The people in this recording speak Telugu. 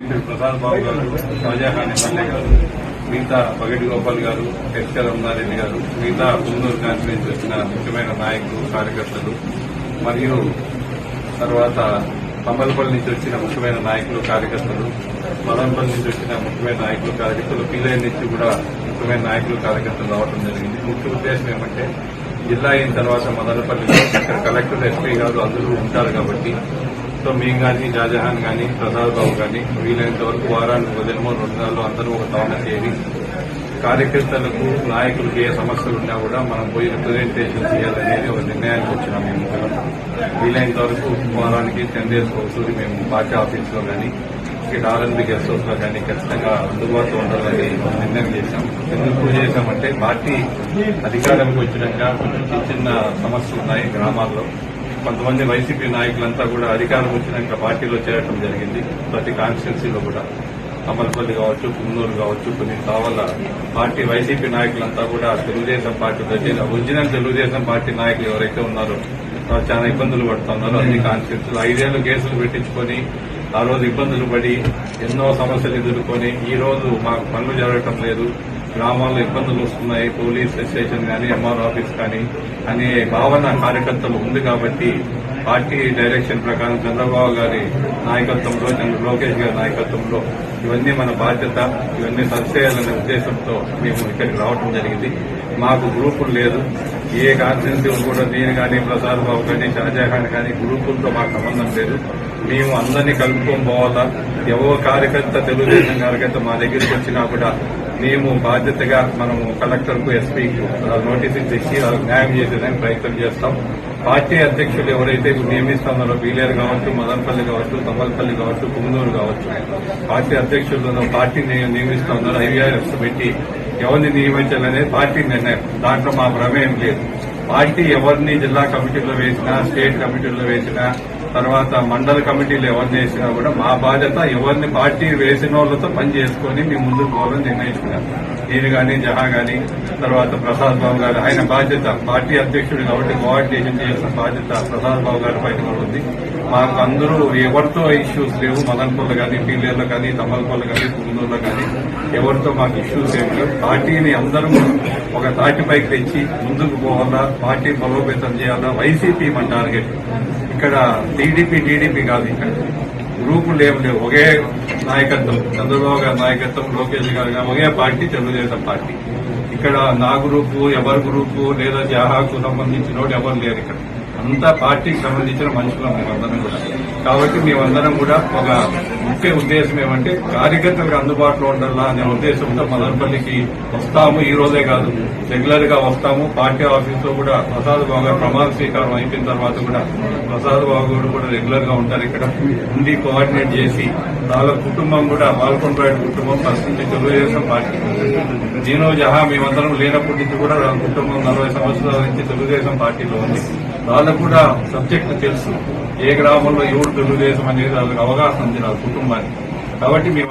ప్రసాద్ బాబు గారు షాజహాన్ ఎమ్మెల్యే గారు మిగతా పగటి గోపాల్ గారు ఎస్కే రమణారెడ్డి గారు మిగతా పుంగూరు కాన్ఫరెన్స్ వచ్చిన ముఖ్యమైన నాయకులు కార్యకర్తలు మరియు తర్వాత పంబలపల్లి నుంచి వచ్చిన ముఖ్యమైన నాయకులు కార్యకర్తలు మదనపల్లి నుంచి వచ్చిన ముఖ్యమైన నాయకులు కార్యకర్తలు పిల్లల నుంచి కూడా ముఖ్యమైన నాయకులు కార్యకర్తలు రావడం జరిగింది. ముఖ్య ఉద్దేశం ఏమంటే జిల్లా అయిన తర్వాత మదనపల్లిలో ఇక్కడ కలెక్టర్ ఎస్పీ గారు అందరూ ఉంటారు కాబట్టి సో మేము కానీ షాజహాన్ కానీ ప్రసాద్ బాబు కానీ వీలైనంత వరకు వారానికి ఒక రెండు నెలలు అందరూ ఒక తవన చేరి కార్యకర్తలకు నాయకులకు ఏ సమస్యలు ఉన్నా కూడా మనం పోయి రిప్రజెంటేషన్ చేయాలనేది ఒక నిర్ణయానికి వచ్చినాం మేము వీలైనంత వరకు వారానికి టెన్ డేస్ ఒకసారి మేము పార్టీ ఆఫీస్లో కానీ ఇక్కడ ఆర్ఎన్బి గెస్ట్ కానీ ఖచ్చితంగా అందుబాటులో ఉండాలని నిర్ణయం చేశాం. ఎందుకు చేశామంటే పార్టీ అధికారంకి వచ్చినాక కొంచెం చిన్న చిన్న సమస్యలు ఉన్నాయి గ్రామాల్లో. కొంతమంది వైసీపీ నాయకులంతా కూడా అధికారం వచ్చినాక పార్టీలో చేరటం జరిగింది. ప్రతి కాన్స్టిట్యున్సీలో కూడా. అమర్పల్లి కావచ్చు పుంగనూరు కావచ్చు కొన్ని కావాల పార్టీ వైసీపీ నాయకులంతా కూడా తెలుగుదేశం పార్టీ దగ్గర ఒరిజినల్ తెలుగుదేశం పార్టీ నాయకులు ఎవరైతే ఉన్నారో చాలా ఇబ్బందులు పడుతున్నారు. అన్ని కాన్స్టిట్యూన్సీలు ఐదేళ్ళు కేసులు పెట్టించుకొని ఆ రోజు ఇబ్బందులు పడి ఎన్నో సమస్యలు ఎదుర్కొని ఈ రోజు మాకు పనులు జరగటం లేదు. గ్రామాల్లో ఇబ్బందులు వస్తున్నాయి. పోలీస్ స్టేషన్ కానీ ఎంఆర్ ఆఫీస్ కానీ అనే భావన కార్యకర్తలు ఉంది కాబట్టి పార్టీ డైరెక్షన్ ప్రకారం చంద్రబాబు గారి నాయకత్వంలో చంద్ర లోకేష్ గారి నాయకత్వంలో ఇవన్నీ మన బాధ్యత. ఇవన్నీ సరిచేయాలనే ఉద్దేశంతో మేము ఇక్కడికి రావడం జరిగింది. మాకు గ్రూపులు లేదు. ఏ కాన్స్టిట్యూన్సీ కూడా నేను కానీ ప్రసాద్ బాబు కానీ షాజహాన్ కానీ గ్రూపులతో మాకు సంబంధం లేదు. మేము అందరినీ కలుపుకొని పోవాలా? ఎవరో కార్యకర్త తెలుగుదేశం కార్యకర్త మా దగ్గరికి వచ్చినా కూడా మేము బాధ్యతగా మనము కలెక్టర్కు ఎస్పీకు నోటీసులు తెచ్చి వాళ్ళకి న్యాయం చేసేదానికి ప్రయత్నం చేస్తాం. పార్టీ అధ్యక్షులు ఎవరైతే నియమిస్తున్నారో బీలేరు కావచ్చు మదనపల్లి కావచ్చు తమ్మలపల్లి కావచ్చు కుమ్మనూరు కావచ్చు పార్టీ అధ్యక్షులను పార్టీ నియమిస్తా ఉన్నారు. ఐవీఆర్ఎఫ్ పెట్టి ఎవరిని నియమించాలనేది పార్టీ నిర్ణయం. దాంట్లో మా ప్రమేయం లేదు. పార్టీ ఎవరిని జిల్లా కమిటీలో వేసినా స్టేట్ కమిటీలో వేసినా తర్వాత మండల కమిటీలు ఎవరు చేసినా కూడా మా బాధ్యత ఎవరిని పార్టీ వేసిన వాళ్ళతో పని చేసుకుని మేము ముందుకు పోవాలని నిర్ణయించుకున్నాం. నేను కానీ జహా గాని తర్వాత ప్రసాద్ బాబు గారు ఆయన బాధ్యత పార్టీ అధ్యక్షుడు కాబట్టి కోఆర్డినేషన్ చేయాల్సిన బాధ్యత ప్రసాద్ బాబు గారి పైన కూడా ఉంది. మాకు అందరూ ఎవరితో ఇష్యూస్ లేవు మదన్పల్లి కానీ పీలేర్లో కానీ తమ్మలపల్లి కానీ పుంగూరులో కానీ ఎవరితో మాకు ఇష్యూస్ ఏమి లేవు. పార్టీని అందరం ఒక తాటిపైకి తెచ్చి ముందుకు పోవాలా పార్టీ బలోపేతం చేయాలా వైసీపీ మన టార్గెట్. ఇక్కడ టీడీపీ టీడీపీ కాదు ఇక్కడ. గ్రూపులు ఏం లేవు. ఒకే నాయకత్వం. చంద్రబాబు గారి నాయకత్వం లోకేష్ గారు గారు ఒకే పార్టీ తెలుగుదేశం పార్టీ. ఇక్కడ నా గ్రూపు ఎవరి గ్రూపు లేదా జాహాకు సంబంధించిన వాడు ఎవరు లేరు ఇక్కడ. అంతా పార్టీకి సంబంధించిన మనుషులు మేమందరం కూడా. కాబట్టి మేమందరం కూడా ఒక ముఖ్య ఉద్దేశం ఏమంటే కార్యకర్తలకు అందుబాటులో ఉండాలా అనే ఉద్దేశంతో మదనపల్లికి వస్తాము. ఈ రోజే కాదు రెగ్యులర్గా వస్తాము. పార్టీ ఆఫీస్లో కూడా ప్రసాద్ బాబు గారు ప్రమాణ స్వీకారం అయిపోయిన తర్వాత కూడా ప్రసాద్ బాబు గారు కూడా రెగ్యులర్గా ఉంటారు ఇక్కడ. ఉండి కోఆర్డినేట్ చేసి వాళ్ళ కుటుంబం కూడా బాల్కొండరాయుడు కుటుంబం ఫస్ట్ నుంచి తెలుగుదేశం పార్టీ. నేను జహా మేమందరం లేనప్పటి నుంచి కూడా కుటుంబం నలభై సంవత్సరాల నుంచి తెలుగుదేశం పార్టీలో ఉంది. వాళ్ళకు కూడా సబ్జెక్ట్ తెలుసు. ఏ గ్రామంలో ఎవరు తెలుగుదేశం అనేది వాళ్ళకి అవగాహన ఉంది నా కుటుంబానికి. కాబట్టి మేము